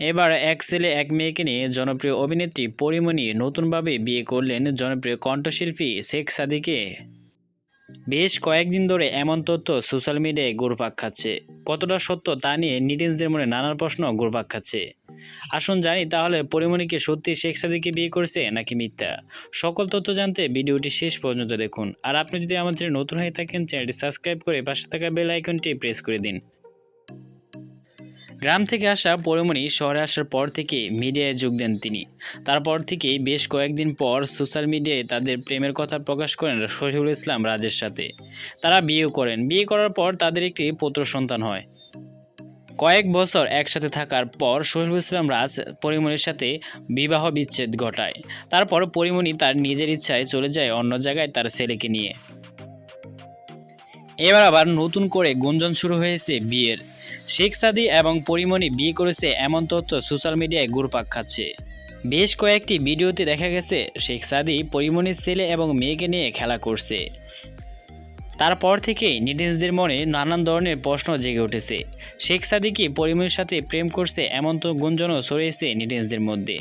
এবার এক ছেলে, এক মেয়েকে নিয়ে জনপ্রিয় অভিনেত্রী পরিমণি নতুনভাবে বিয়ে করলেন জনপ্রিয় কণ্ঠশিল্পী শেখ সাদিকে। বেশ কয়েকদিন ধরে এমন তথ্য সোশ্যাল মিডিয়ায় ঘুরপাক খাচ্ছে। কতটা সত্য তা নিয়ে নিটিজদের মনে নানান প্রশ্ন ঘুরপাক খাচ্ছে। আসুন জানি তাহলে পরিমণিকে সত্যি শেখ সাদিকে বিয়ে করেছে নাকি মিথ্যা? সকল তথ্য জানতে ভিডিওটি শেষ পর্যন্ত দেখুন। আর আপনি যদি চ্যানেল নতুন হয়ে থাকেন, চ্যানেলটি সাবস্ক্রাইব করে পাশে থাকা বেল আইকনটি প্রেস করে দিন। গ্রাম থেকে আসা পরিমণি শহরে আসার পর থেকে মিডিয়ায় যোগ দেন তিনি। তারপর থেকেই বেশ কয়েকদিন পর সোশ্যাল মিডিয়ায় তাদের প্রেমের কথা প্রকাশ করেন শহীদুল ইসলাম রাজের সাথে। তারা বিয়েও করেন। বিয়ে করার পর তাদের একটি পুত্র সন্তান হয়। কয়েক বছর একসাথে থাকার পর শহীদুল ইসলাম রাজ পরিমণির সাথে বিবাহ বিচ্ছেদ ঘটায়। তারপর পরিমণি তার নিজের ইচ্ছায় চলে যায় অন্য জায়গায় তার ছেলেকে নিয়ে। এবার আবার নতুন করে গুঞ্জন শুরু হয়েছে বিয়ের। শেখ সাদি এবং পরিমণি বিয়ে করেছে এমন তথ্য সোশ্যাল মিডিয়ায় ঘুরপাক খাচ্ছে। বেশ কয়েকটি ভিডিওতে দেখা গেছে, শেখ সাদি পরিমণির ছেলে এবং মেয়েকে নিয়ে খেলা করছে। তারপর থেকেই নেটিজদের মনে নানান ধরনের প্রশ্ন জেগে উঠেছে। শেখ সাদি কি পরিমণির সাথে প্রেম করছে এমন তো গুঞ্জনও ছড়িয়েছে নেটিজদের মধ্যে।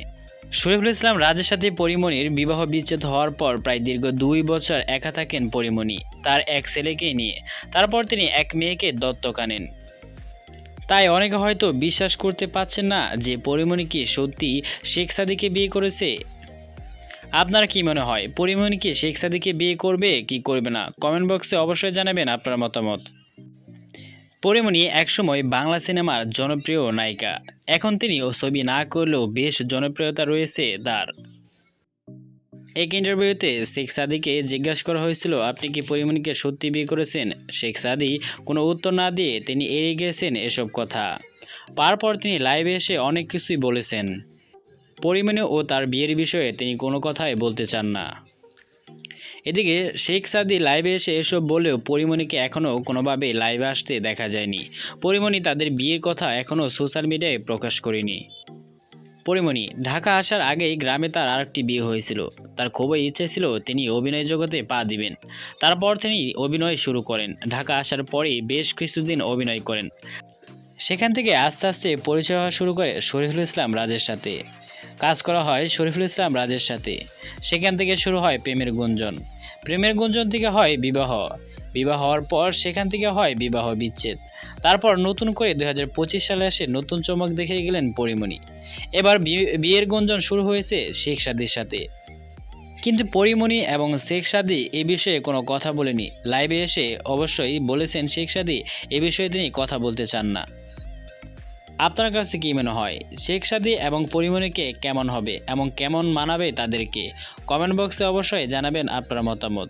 শরীফুল ইসলাম রাজের সাথে পরিমণির বিবাহ বিচ্ছেদ হওয়ার পর প্রায় দীর্ঘ দুই বছর একা থাকেন পরিমণি, তার এক ছেলেকে নিয়ে। তারপর তিনি এক মেয়েকে দত্তক আনেন। তাই অনেকে হয়তো বিশ্বাস করতে পারছেন না যে পরিমণি কি সত্যি শেখ সাদিকে বিয়ে করেছে। আপনার কি মনে হয়, পরিমণি কি শেখ সাদিকে বিয়ে করবে, কি করবে না? কমেন্ট বক্সে অবশ্যই জানাবেন আপনার মতামত। পরিমণি একসময় বাংলা সিনেমার জনপ্রিয় নায়িকা। এখন তিনি ছবি না করলেও বেশ জনপ্রিয়তা রয়েছে তার। এক ইন্টারভিউতে শেখ সাদিকে জিজ্ঞাসা করা হয়েছিল, আপনি কি পরিমণিকে সত্যি বিয়ে করেছেন? শেখ সাদি কোনো উত্তর না দিয়ে তিনি এড়িয়ে গেছেন এসব কথা। তারপর তিনি লাইভে এসে অনেক কিছুই বলেছেন। পরিমণি ও তার বিয়ের বিষয়ে তিনি কোনো কথাই বলতে চান না। এদিকে শেখ সাদি লাইভে এসে এসব বলেও পরিমণিকে এখনও কোনোভাবে লাইভে আসতে দেখা যায়নি। পরিমণি তাদের বিয়ের কথা এখনও সোশ্যাল মিডিয়ায় প্রকাশ করেনি। পরিমণি, ঢাকা আসার আগেই গ্রামে তার আরেকটি বিয়ে হয়েছিল। তার খুবই ইচ্ছে ছিল তিনি অভিনয় জগতে পা দিবেন। তারপর তিনি অভিনয় শুরু করেন। ঢাকা আসার পরেই বেশ কিছুদিন অভিনয় করেন। সেখান থেকে আস্তে আস্তে পরিচয় হওয়া শুরু করে শরীফুল ইসলাম রাজের সাথে। কাজ করা হয় শরীফুল ইসলাম রাজের সাথে। সেখান থেকে শুরু হয় প্রেমের গুঞ্জন। প্রেমের গুঞ্জন থেকে হয় বিবাহ। বিবাহ হওয়ার পর সেখান থেকে হয় বিবাহ বিচ্ছেদ। তারপর নতুন করে দুই হাজার পঁচিশ সালে এসে নতুন চমক দেখে গেলেন পরিমণি। এবার বিয়ের গুঞ্জন শুরু হয়েছে শেখ সাদির সাথে। কিন্তু পরিমণি এবং শেখ সাদি এ বিষয়ে কোনো কথা বলেনি। লাইভে এসে অবশ্যই বলেছেন শেখ সাদি এ বিষয়ে তিনি কথা বলতে চান না। আপনার কাছে কী মনে হয়? শেখ সাদি এবং পরিমণিকে কেমন হবে এবং কেমন মানাবে তাদেরকে? কমেন্ট বক্সে অবশ্যই জানাবেন আপনার মতামত।